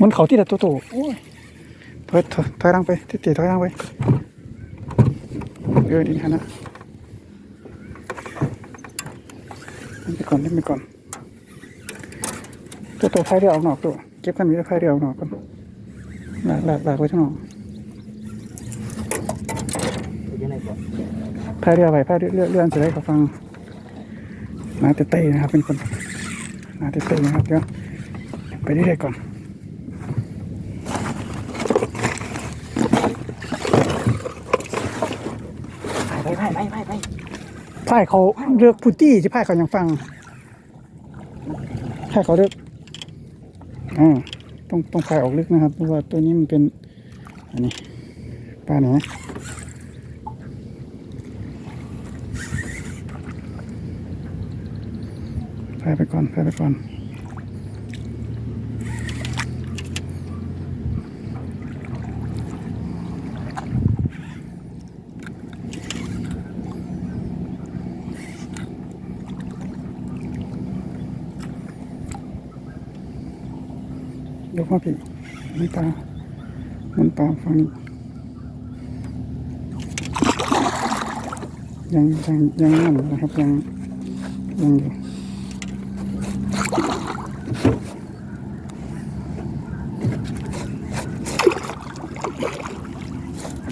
มันเขาที่ละตัวโตโอ้ยถอยถอยถอยหลังไปที่ตีถอยหลังไปเออดีขนาดเล่นไปก่อนเล่นไปก่อน ตัวโตไฟเรือออกนอกตัวเก็บกันไว้ไฟเรือออกนอกก่อนหลากหลากหลากไว้ข้างนอกอยู่ในบ่อพายเรือไปพายเรือเรือเรือจะได้เขาฟังนาเตเต้นะครับเป็นคนนาเตเต้นะครับเดี๋ยว ไปเรื่อยๆก่อนไปไปไปไปไปพายเขาเลือกพุตตี้ที่พายเขายังฟังพายเขาเลือกอ่าต้องต้องพายออกลึกนะครับ เพราะว่าตัวนี้มันเป็น อันนี้ปลาไหนพายไปก่อนพายไปก่อน ยกมาพี่มันปลามันปลาฝั่งยังยังยังนั่นนะครับยังยังอยู่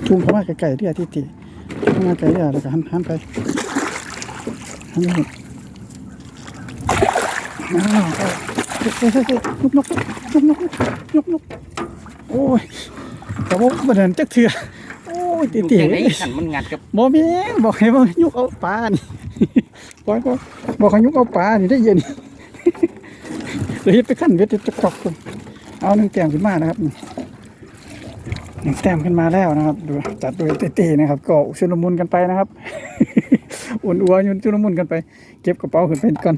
ทุ่มเข้ามาไกลๆที่อาทิตย์ที่เข้ามาไกลๆแล้วก็หันหันไปหันไปอ้าว เอาเฮ้ยเฮ้ยเฮ้ยลุกนกลุกนกลุกนกโอ้ยแต่ว่าบันเดินจักเถื่อโอ้ยตีอยู่ตีจังไดขันมันงัดกับบ่แม่นบอกให้บ่ยุกเอาปลานี่บอกบอกบอกให้ยุกเอาปลานี่ได้เย็นเลยเฮ็ดไปขั้นเวทจะกรอกพุ่นเอาหนึ่งแต้มขึ้นมานะครับนี่หนึ่งแต้มขึ้นมาแล้วนะครับดูจัดโดยเต้ๆนะครับ ก็ชุลมุนกันไปนะครับ อุ่นอัวอยุนชุลมุนกันไป เก็บกระเป๋าขึ้นไปก่อน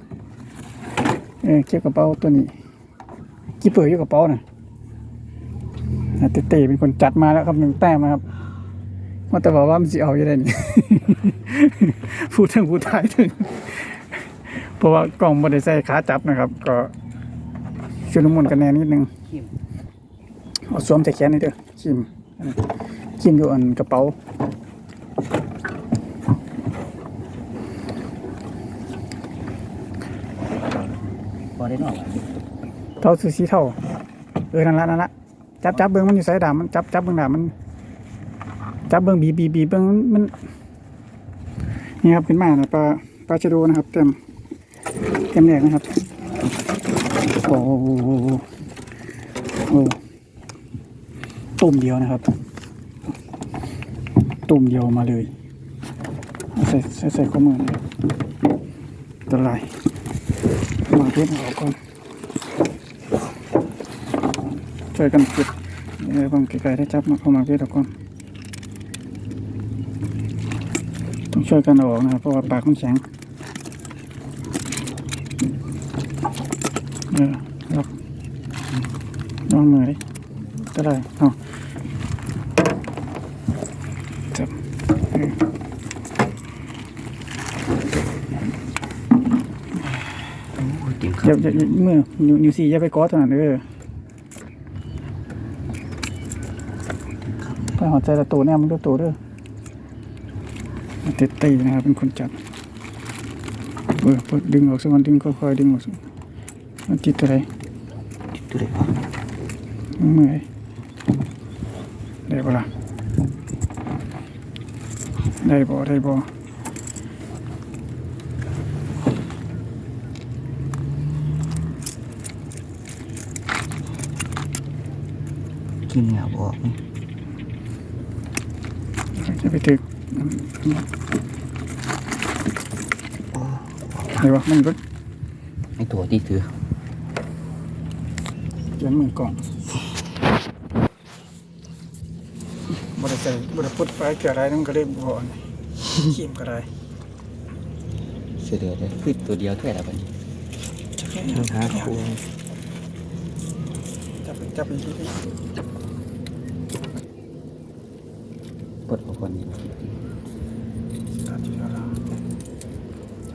เออเก็บกระเป๋าตัวนี้กี่เปิดอยู่กระเป๋าน่ะอะเต้ๆเป็นคนจัดมาแล้วครับหนึ่งแต้มนะครับว่าแต่บอกว่ามันสิเอาอยู่ได้นี่พูดถึงพูดท้ายถึง เพราะว่ากล่องบริใส่ขาจับนะครับ ก็ชุลมุนกันแน่นิดนึงขิมเอาสวมใส่แขนนี่เด้อชิมอันนี้ชิมอยู่อันกระเป๋า ได้นอกเท่าซูชิเท่าเออนั่นละนั่นละจับจับเบิ้งมันอยู่ใส่ดามันจับจับเบิ้งดามัน จับเบิ้งบีบีบีเบิ้งมันนี่ครับขึ้นมานะปลาปลาชะโดนะครับ เต็มเต็มแรกนะครับโอ้โหโอ้ตุ่มเดียวนะครับ ตุ่มเดียวมาเลยใส่ใส่ใส่ข้อมือนะครับตัวลาย เพชรออกก่อนช่วยกันเก็บเออบางไกลๆได้จับมาเข้ามาเพชรออกก่อนต้องช่วยกันออกนะครับเพราะว่าปากมันแข็งเออรับน้องมือดิก็ได้เอาจับ เออโอ้ยเต็มคอย่ารับอย่าอย่ามือนิ้วนิ้วสี่อย่าไปกอดเท่านั้นเออถ้าหัวใจละตัวเนี่ยมันก็ตัวเด้อติดตีนะครับเป็นคนจัดเออเปิดดึงออกสักวันดึงค่อยๆดึงออกสักมันติดอะไรดูได้บ่มันเมื่อยได้ปะล่ะได้บ่ได้บ่ กินเหงาบ่ออกนี่จะไปถึกโอ้ได้ปะมันก็ไอตัวที่ถือเขียนมือก่อนบ่ได้ใส่บ่ได้พุดไปเกี่ยวอะไรนั่นก็เลยบ่อนขีมก็ได้เสือเดือดเลยพืชตัวเดียวเท่าไหร่บัดนี้จะแค่หาครูจับจับอีกทีปลด ออกก่อนนี่ตัดอยู่แล้วล่ะ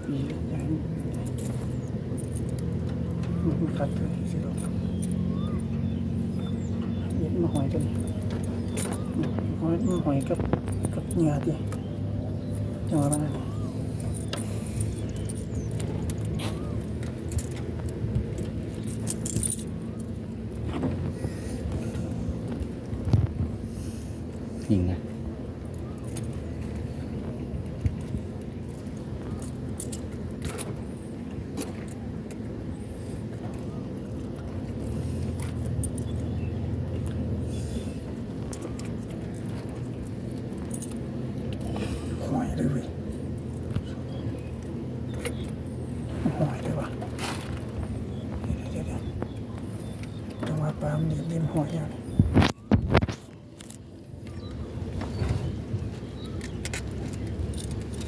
อีกอย่างมันกัดตัวนี้สิลูกเย็ดมาหอยตัวนี้หอยมันหอยกับกับเหงื่อดิจังหวะนั้น ยิงนะ หอยเลยเว้ยหอยเลยว่ะเดี๋ยวเดี๋ยวเดี๋ยวจังหวะ ปลามันหนีบริมหอยอย่างนี้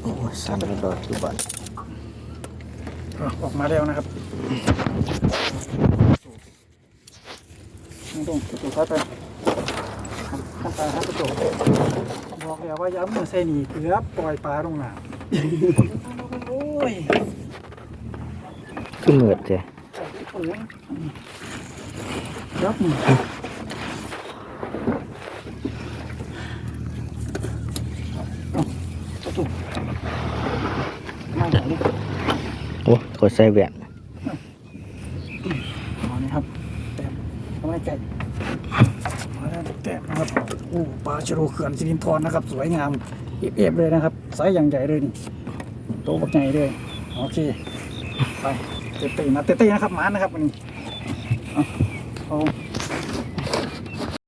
โอ้ยสั่นระดอทุบันอะออกมาแล้วนะครับไม่ต้องกระตุกเข้าไปขั้นตอนขั้นกระตุกบอกแล้วว่าย้ำมือใส่หนีเกือบปล่อยปลาลงน้ำโอ้ยขึ้นเหมือดเจ้โอ้ ยครับนี่เอากระตุกมาไหนโอ้กดใส่แหวนเอานี่ครับแต้มเอาไว้ไก่มาแล้วแต้มนะครับโอ้ปลาชะโดเขื่อนสิรินทรนะครับ สวยงามเอฟๆเลยนะครับไซส์อย่างใหญ่เลยนี่โตบักใหญ่เลยโอเคไปเตะๆนะเตะๆนะครับหมานะครับวันนี้ Oh.